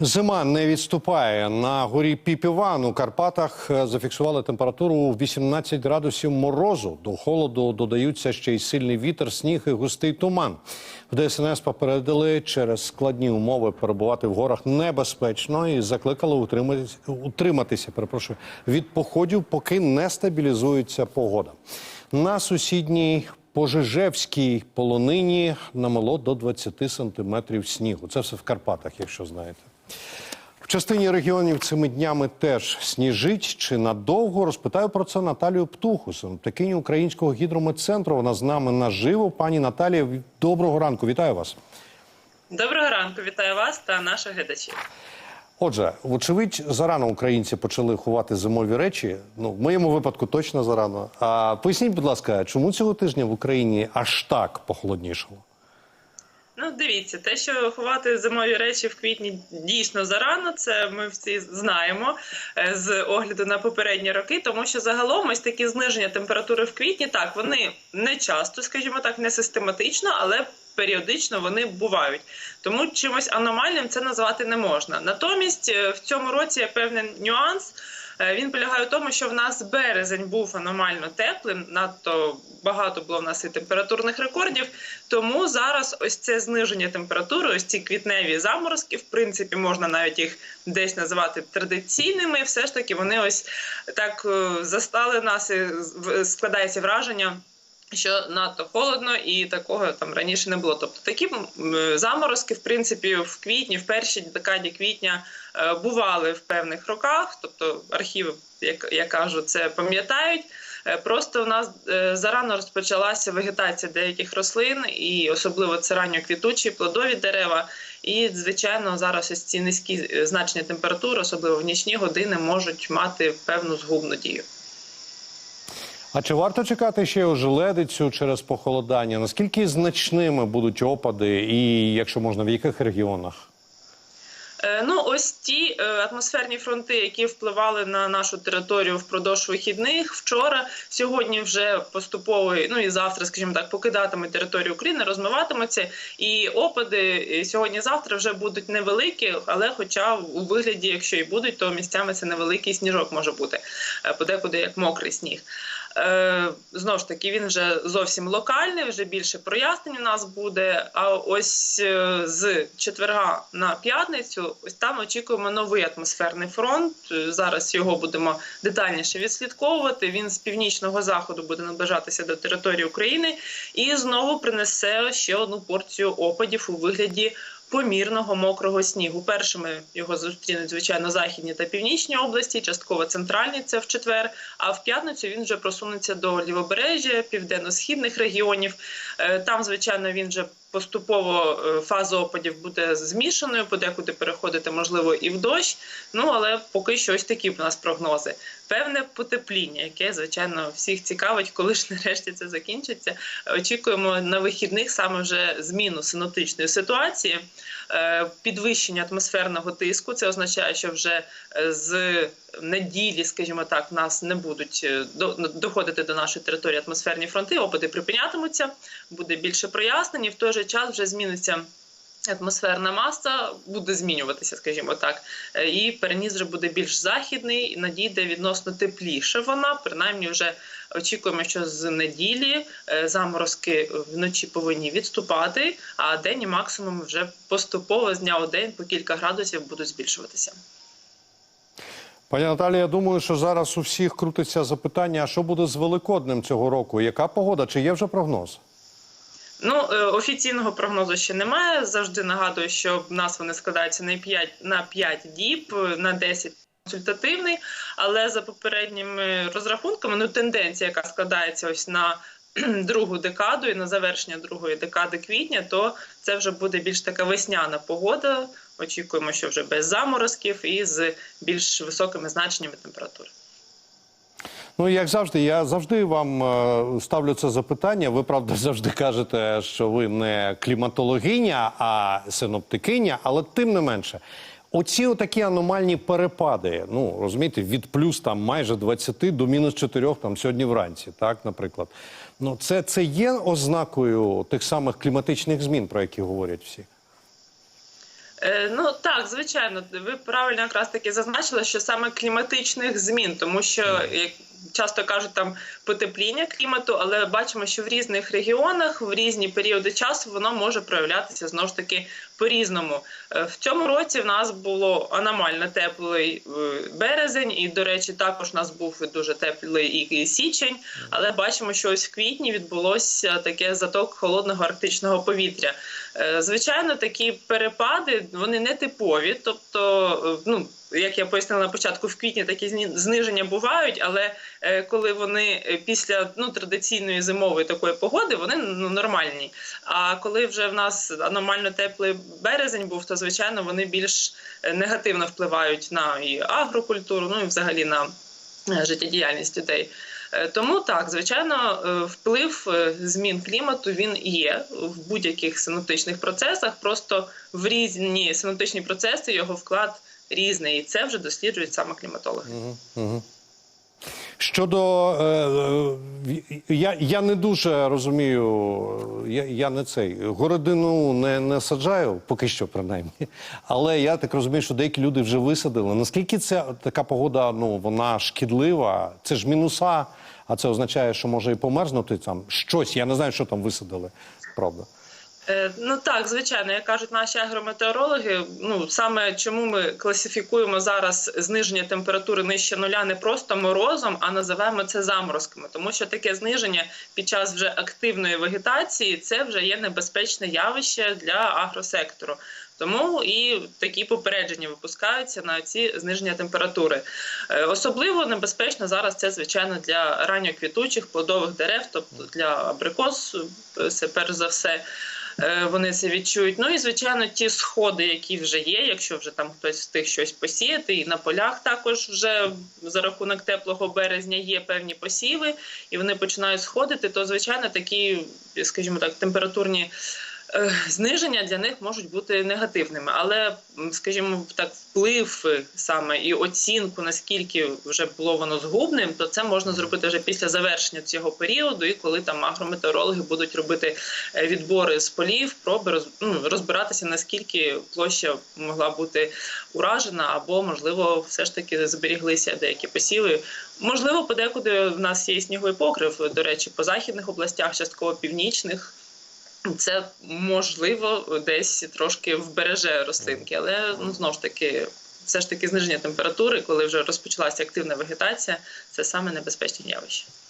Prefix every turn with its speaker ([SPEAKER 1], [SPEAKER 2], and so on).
[SPEAKER 1] Зима не відступає. На горі Піпіван у Карпатах е, зафіксували температуру 18 градусів морозу. До холоду додаються ще й сильний вітер, сніг і густий туман. В ДСНС попередили через складні умови перебувати в горах небезпечно і закликали утриматися, утриматися перепрошую, від походів, поки не стабілізується погода. На сусідній Пожежевській полонині намело до 20 сантиметрів снігу. Це все в Карпатах, якщо знаєте. В частині регіонів цими днями теж сніжить чи надовго. Розпитаю про це Наталію Птуху, синоптикиню українського гідрометцентру. Вона з нами наживо. Пані Наталія, доброго ранку. Вітаю вас.
[SPEAKER 2] Доброго ранку, вітаю вас та наших глядачів.
[SPEAKER 1] Отже, вочевидь, зарано українці почали ховати зимові речі. Ну, в моєму випадку точно зарано. А поясніть, будь ласка, чому цього тижня в Україні аж так похолоднішало?
[SPEAKER 2] Ну, дивіться, те, що ховати зимові речі в квітні дійсно зарано, це ми всі знаємо е, з огляду на попередні роки, тому що загалом ось такі зниження температури в квітні, так вони не часто, скажімо так, не систематично, але періодично вони бувають. Тому чимось аномальним це назвати не можна. Натомість е, в цьому році є певний нюанс. Е, Він полягає в тому, що в нас березень був аномально теплим, надто багато було в нас і температурних рекордів. Тому зараз ось це зниження температури, ось ці квітневі заморозки, в принципі, можна навіть їх десь називати традиційними. Все ж таки, вони ось так е, застали нас і складається враження. Що надто холодно і такого там раніше не було. Тобто такі заморозки, в принципі, в квітні, в першій декаді квітня е, бували в певних роках. Тобто архіви, як я кажу, це пам'ятають. Е, Просто у нас е, зарано розпочалася вегетація деяких рослин, і особливо це ранньоквітучі плодові дерева. І звичайно, зараз ці низькі значення температури, особливо в нічні години, можуть мати певну згубну дію.
[SPEAKER 1] А чи варто чекати ще ожеледицю через похолодання? Наскільки значними будуть опади, і якщо можна, в яких регіонах?
[SPEAKER 2] Е, Ну, ось ті е, атмосферні фронти, які впливали на нашу територію впродовж вихідних, вчора, сьогодні вже поступово, ну і завтра, скажімо так, покидатимуть територію України, розмиватимуться. І опади сьогодні-завтра вже будуть невеликі, але хоча у вигляді, якщо і будуть, то місцями це невеликий сніжок може бути, е, подекуди як мокрий сніг. Е, знову ж таки, він вже зовсім локальний, вже більше прояснень у нас буде. А ось е, з четверга на п'ятницю, ось там очікуємо новий атмосферний фронт. Е, Зараз його будемо детальніше відслідковувати. Він з північного заходу буде наближатися до території України і знову принесе ще одну порцію опадів у вигляді. Помірного мокрого снігу. Першими його зустрінуть звичайно західні та північні області, частково центральні це в четвер. А в п'ятницю він вже просунеться до лівобережжя, південно-східних регіонів. Е, Там, звичайно, він вже поступово е, фаза опадів буде змішаною, подекуди переходити можливо і в дощ. Ну але поки що ось такі в нас прогнози. Певне потепління, яке звичайно всіх цікавить, коли ж нарешті це закінчиться. Очікуємо на вихідних саме вже зміну синоптичної ситуації, е, підвищення атмосферного тиску. Це означає, що вже е, з неділі, скажімо так, нас не будуть е, доходити до нашої території атмосферні фронти, опади припинятимуться, буде більше прояснень, і в той же час вже зміниться. Атмосферна маса буде змінюватися, скажімо так, Е, і переніс вже буде більш західний, і надійде відносно тепліше. Вона принаймні вже очікуємо, що з неділі е, заморозки вночі повинні відступати, а день і максимум вже поступово з дня у день по кілька градусів будуть збільшуватися.
[SPEAKER 1] Пані Наталі, я думаю, що зараз у всіх крутиться запитання: а що буде з Великоднем цього року? Яка погода? Чи є вже прогноз?
[SPEAKER 2] Ну, е, офіційного прогнозу ще немає. Завжди нагадую, що в нас вони складаються на 5, на 5 діб, на 10 консультативний. Але за попередніми розрахунками, ну тенденція, яка складається ось на другу декаду і на завершення другої декади квітня, то це вже буде більш така весняна погода. Очікуємо, що вже без заморозків і з більш високими значеннями температури.
[SPEAKER 1] Ну, як завжди, я завжди вам е, ставлю це запитання. Ви правда завжди кажете, що ви не кліматологиня, а синоптикиня, але тим не менше. Оці отакі аномальні перепади, ну розумієте, від плюс там майже 20 до мінус 4 там сьогодні вранці, так, наприклад. Ну, це, це є ознакою тих самих кліматичних змін, про які говорять всі.
[SPEAKER 2] Е, Ну так, звичайно, ви правильно якраз таки зазначили, що саме кліматичних змін, тому що як часто кажуть там потепління клімату, але бачимо, що в різних регіонах в різні періоди часу воно може проявлятися знову ж таки по-різному. Е, В цьому році в нас було аномально теплий е, березень, і, до речі, також у нас був дуже теплий і січень. Але бачимо, що ось в квітні відбулося таке заток холодного арктичного повітря. Е, Звичайно, такі перепади вони не типові. Тобто, ну як я пояснила на початку, в квітні такі зниження бувають, але е, коли вони е, після ну традиційної зимової такої погоди, вони ну нормальні. А коли вже в нас аномально теплий березень був, то звичайно вони більш е, негативно впливають на і агрокультуру, ну і взагалі на життєдіяльність людей. Тому так, звичайно, вплив змін клімату він є в будь-яких синоптичних процесах. Просто в різні синоптичні процеси його вклад різний, і це вже досліджують саме кліматологи.
[SPEAKER 1] Щодо е, е, я, я не дуже розумію, я, я не цей городину не, не саджаю, поки що принаймні. Але я так розумію, що деякі люди вже висадили. Наскільки ця така погода, ну вона шкідлива? Це ж мінуса, а це означає, що може і померзнути там щось. Я не знаю, що там висадили. Правда.
[SPEAKER 2] Е, Ну так, звичайно, як кажуть наші агрометеорологи, ну саме чому ми класифікуємо зараз зниження температури нижче нуля не просто морозом, а називаємо це заморозками, тому що таке зниження під час вже активної вегетації це вже є небезпечне явище для агросектору. Тому і такі попередження випускаються на ці зниження температури. Е, Особливо небезпечно зараз це звичайно для ранньоквітучих плодових дерев, тобто для абрикос, е, це перш за все. Е, Вони це відчують. Ну і звичайно, ті сходи, які вже є, якщо вже там хтось встиг щось посіяти, і на полях також вже за рахунок теплого березня є певні посіви, і вони починають сходити, то звичайно такі, скажімо так, температурні. Е, Зниження для них можуть бути негативними, але, скажімо, так, вплив саме і оцінку, наскільки вже було воно згубним, то це можна зробити вже після завершення цього періоду, і коли там агрометеорологи будуть робити е, відбори з полів, проби ну, розбиратися, наскільки площа могла бути уражена, або можливо, все ж таки зберіглися деякі посіви. Можливо, подекуди в нас є і сніговий покрив. До речі, по західних областях, частково північних. Це можливо десь трошки вбереже рослинки, але ну знову ж таки, все ж таки зниження температури, коли вже розпочалася активна вегетація, це саме небезпечне явище.